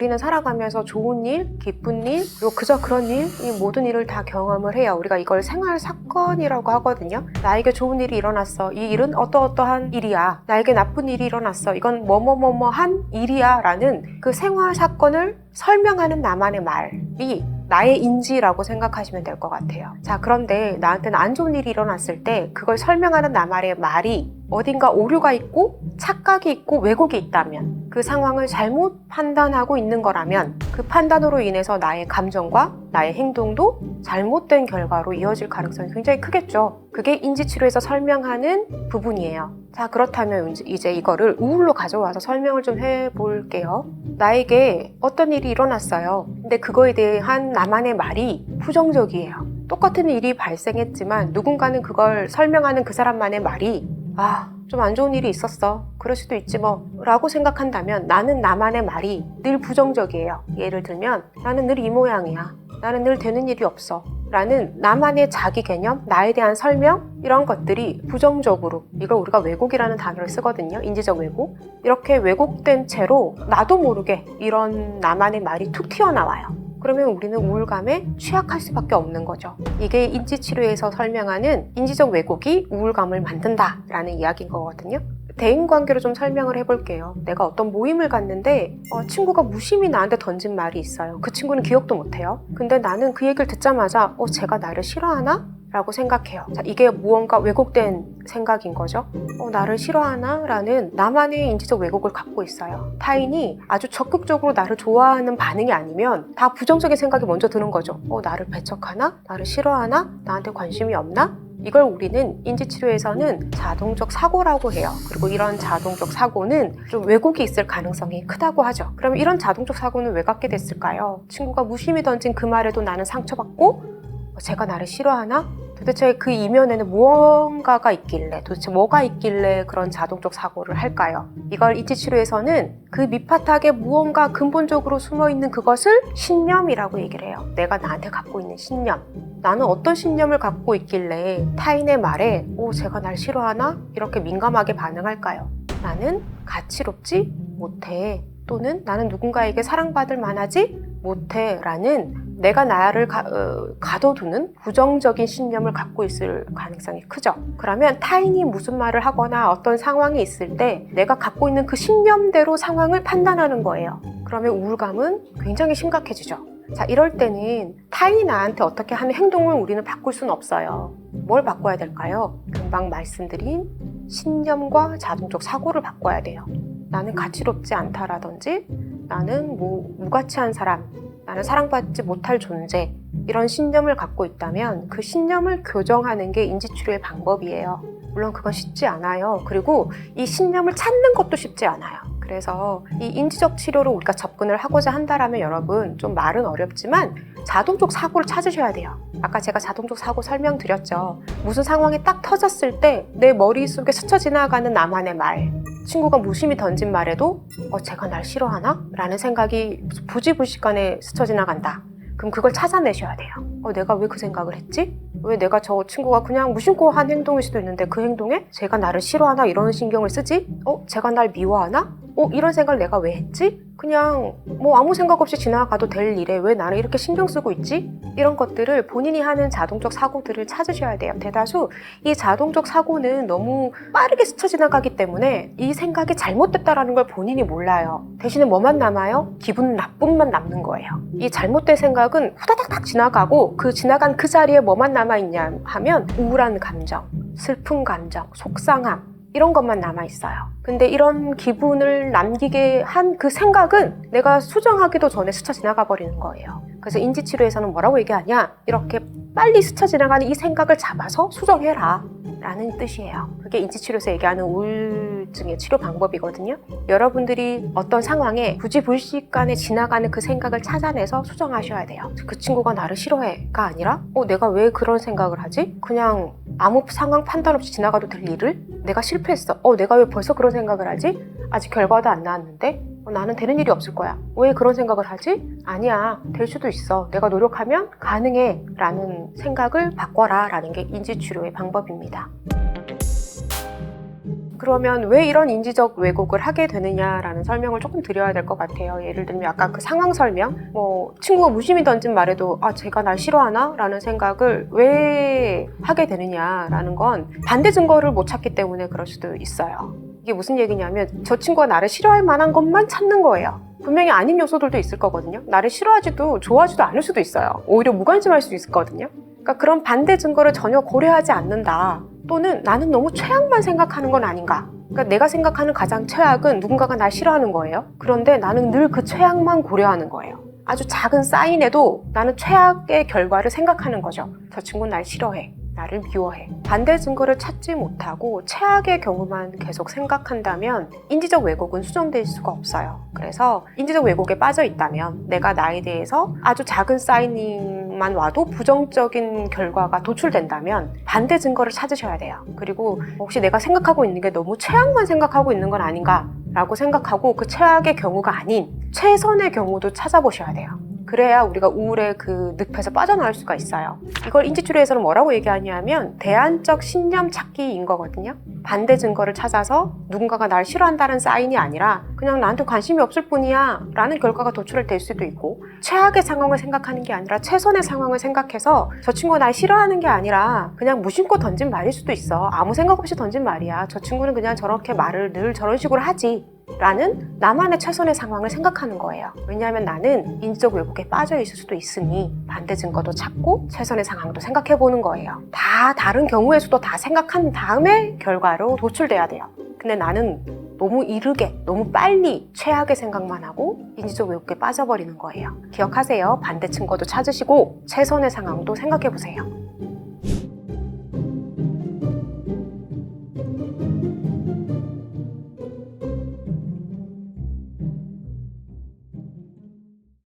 우리는 살아가면서 좋은 일, 기쁜 일, 그리고 그저 그런 일, 이 모든 일을 다 경험을 해요. 우리가 이걸 생활 사건이라고 하거든요. 나에게 좋은 일이 일어났어. 이 일은 어떠어떠한 일이야. 나에게 나쁜 일이 일어났어. 이건 뭐뭐뭐뭐한 일이야. 라는 그 생활 사건을 설명하는 나만의 말이 나의 인지라고 생각하시면 될 것 같아요. 자, 그런데 나한테는 안 좋은 일이 일어났을 때 그걸 설명하는 나만의 말이 어딘가 오류가 있고 착각이 있고 왜곡이 있다면 그 상황을 잘못 판단하고 있는 거라면 그 판단으로 인해서 나의 감정과 나의 행동도 잘못된 결과로 이어질 가능성이 굉장히 크겠죠. 그게 인지치료에서 설명하는 부분이에요. 자, 그렇다면 이제 이거를 우울로 가져와서 설명을 좀 해볼게요. 나에게 어떤 일이 일어났어요. 근데 그거에 대한 나만의 말이 부정적이에요. 똑같은 일이 발생했지만 누군가는 그걸 설명하는 그 사람만의 말이 아, 좀 안 좋은 일이 있었어. 그럴 수도 있지 뭐. 라고 생각한다면 나는 나만의 말이 늘 부정적이에요. 예를 들면 나는 늘 이 모양이야. 나는 늘 되는 일이 없어. 라는 나만의 자기 개념, 나에 대한 설명, 이런 것들이 부정적으로, 이걸 우리가 왜곡이라는 단어를 쓰거든요. 인지적 왜곡. 이렇게 왜곡된 채로 나도 모르게 이런 나만의 말이 툭 튀어나와요. 그러면 우리는 우울감에 취약할 수밖에 없는 거죠. 이게 인지치료에서 설명하는 인지적 왜곡이 우울감을 만든다라는 이야기인 거거든요. 대인 관계로 좀 설명을 해볼게요. 내가 어떤 모임을 갔는데 어, 친구가 무심히 나한테 던진 말이 있어요. 그 친구는 기억도 못해요. 근데 나는 그 얘기를 듣자마자 어, 제가 나를 싫어하나? 라고 생각해요. 자, 이게 무언가 왜곡된 생각인 거죠. 어, 나를 싫어하나? 라는 나만의 인지적 왜곡을 갖고 있어요. 타인이 아주 적극적으로 나를 좋아하는 반응이 아니면 다 부정적인 생각이 먼저 드는 거죠. 어, 나를 배척하나? 나를 싫어하나? 나한테 관심이 없나? 이걸 우리는 인지치료에서는 자동적 사고라고 해요. 그리고 이런 자동적 사고는 좀 왜곡이 있을 가능성이 크다고 하죠. 그럼 이런 자동적 사고는 왜 갖게 됐을까요? 친구가 무심히 던진 그 말에도 나는 상처받고 제가 나를 싫어하나? 도대체 그 이면에는 무언가가 있길래, 도대체 뭐가 있길래 그런 자동적 사고를 할까요? 이걸 인지치료에서는 그 밑바닥에 무언가 근본적으로 숨어 있는 그것을 신념이라고 얘기를 해요. 내가 나한테 갖고 있는 신념. 나는 어떤 신념을 갖고 있길래 타인의 말에, 오, 제가 날 싫어하나? 이렇게 민감하게 반응할까요? 나는 가치롭지 못해. 또는 나는 누군가에게 사랑받을 만하지 못해. 라는 내가 나를 가, 어, 가둬두는 부정적인 신념을 갖고 있을 가능성이 크죠. 그러면 타인이 무슨 말을 하거나 어떤 상황이 있을 때 내가 갖고 있는 그 신념대로 상황을 판단하는 거예요. 그러면 우울감은 굉장히 심각해지죠. 자, 이럴 때는 타인이 나한테 어떻게 하는 행동을 우리는 바꿀 수는 없어요. 뭘 바꿔야 될까요? 금방 말씀드린 신념과 자동적 사고를 바꿔야 돼요. 나는 가치롭지 않다라든지 나는 뭐 무가치한 사람, 나는 사랑받지 못할 존재 이런 신념을 갖고 있다면 그 신념을 교정하는 게 인지치료의 방법이에요. 물론 그건 쉽지 않아요. 그리고 이 신념을 찾는 것도 쉽지 않아요. 그래서 이 인지적 치료로 우리가 접근을 하고자 한다라면 여러분 좀 말은 어렵지만 자동적 사고를 찾으셔야 돼요. 아까 제가 자동적 사고 설명드렸죠. 무슨 상황이 딱 터졌을 때 내 머릿속에 스쳐 지나가는 나만의 말. 친구가 무심히 던진 말에도 어, 제가 날 싫어하나? 라는 생각이 부지불식간에 스쳐 지나간다. 그럼 그걸 찾아내셔야 돼요. 어, 내가 왜 그 생각을 했지? 왜 내가 저 친구가 그냥 무심코 한 행동일 수도 있는데 그 행동에 제가 나를 싫어하나 이런 신경을 쓰지? 어, 제가 날 미워하나? 어, 이런 생각을 내가 왜 했지? 그냥 뭐 아무 생각 없이 지나가도 될 일에 왜 나를 이렇게 신경 쓰고 있지? 이런 것들을 본인이 하는 자동적 사고들을 찾으셔야 돼요. 대다수 이 자동적 사고는 너무 빠르게 스쳐 지나가기 때문에 이 생각이 잘못됐다라는 걸 본인이 몰라요. 대신에 뭐만 남아요? 기분 나쁨만 남는 거예요. 이 잘못된 생각은 후다닥닥 지나가고 그 지나간 그 자리에 뭐만 남아있냐 하면 우울한 감정, 슬픈 감정, 속상함, 이런 것만 남아 있어요. 근데 이런 기분을 남기게 한 그 생각은 내가 수정하기도 전에 스쳐 지나가 버리는 거예요. 그래서 인지치료에서는 뭐라고 얘기하냐? 이렇게 빨리 스쳐 지나가는 이 생각을 잡아서 수정해라. 라는 뜻이에요. 그게 인지치료에서 얘기하는 우울증의 치료 방법이거든요. 여러분들이 어떤 상황에 부지불식간에 지나가는 그 생각을 찾아내서 수정하셔야 돼요. 그 친구가 나를 싫어해가 아니라, 어, 내가 왜 그런 생각을 하지? 그냥 아무 상황 판단 없이 지나가도 될 일을 내가 실패했어. 어, 내가 왜 벌써 그런 생각을 하지? 아직 결과도 안 나왔는데? 어, 나는 되는 일이 없을 거야. 왜 그런 생각을 하지? 아니야. 될 수도 있어. 내가 노력하면 가능해. 라는 생각을 바꿔라. 라는 게 인지치료의 방법입니다. 그러면 왜 이런 인지적 왜곡을 하게 되느냐라는 설명을 조금 드려야 될 것 같아요. 예를 들면 아까 그 상황 설명, 뭐 친구가 무심히 던진 말에도 아 제가 날 싫어하나라는 생각을 왜 하게 되느냐라는 건 반대 증거를 못 찾기 때문에 그럴 수도 있어요. 이게 무슨 얘기냐면 저 친구가 나를 싫어할 만한 것만 찾는 거예요. 분명히 아닌 요소들도 있을 거거든요. 나를 싫어하지도 좋아하지도 않을 수도 있어요. 오히려 무관심할 수도 있거든요. 그러니까 그런 반대 증거를 전혀 고려하지 않는다. 또는 나는 너무 최악만 생각하는 건 아닌가. 그러니까 내가 생각하는 가장 최악은 누군가가 날 싫어하는 거예요. 그런데 나는 늘 그 최악만 고려하는 거예요. 아주 작은 사인에도 나는 최악의 결과를 생각하는 거죠. 저 친구는 날 싫어해. 나를 미워해. 반대 증거를 찾지 못하고 최악의 경우만 계속 생각한다면 인지적 왜곡은 수정될 수가 없어요. 그래서 인지적 왜곡에 빠져 있다면 내가 나에 대해서 아주 작은 사이닝만 와도 부정적인 결과가 도출된다면 반대 증거를 찾으셔야 돼요. 그리고 혹시 내가 생각하고 있는 게 너무 최악만 생각하고 있는 건 아닌가? 라고 생각하고 그 최악의 경우가 아닌 최선의 경우도 찾아보셔야 돼요. 그래야 우리가 우울의 그 늪에서 빠져나올 수가 있어요. 이걸 인지치료에서는 뭐라고 얘기하냐면 대안적 신념 찾기인 거거든요. 반대 증거를 찾아서 누군가가 날 싫어한다는 사인이 아니라 그냥 나한테 관심이 없을 뿐이야 라는 결과가 도출될 수도 있고 최악의 상황을 생각하는 게 아니라 최선의 상황을 생각해서 저 친구가 날 싫어하는 게 아니라 그냥 무심코 던진 말일 수도 있어. 아무 생각 없이 던진 말이야. 저 친구는 그냥 저렇게 말을 늘 저런 식으로 하지. 라는 나만의 최선의 상황을 생각하는 거예요. 왜냐하면 나는 인지적 왜곡에 빠져 있을 수도 있으니 반대 증거도 찾고 최선의 상황도 생각해 보는 거예요. 다 다른 경우의 수도 다 생각한 다음에 결과로 도출돼야 돼요. 근데 나는 너무 이르게, 너무 빨리 최악의 생각만 하고 인지적 왜곡에 빠져버리는 거예요. 기억하세요. 반대 증거도 찾으시고 최선의 상황도 생각해 보세요.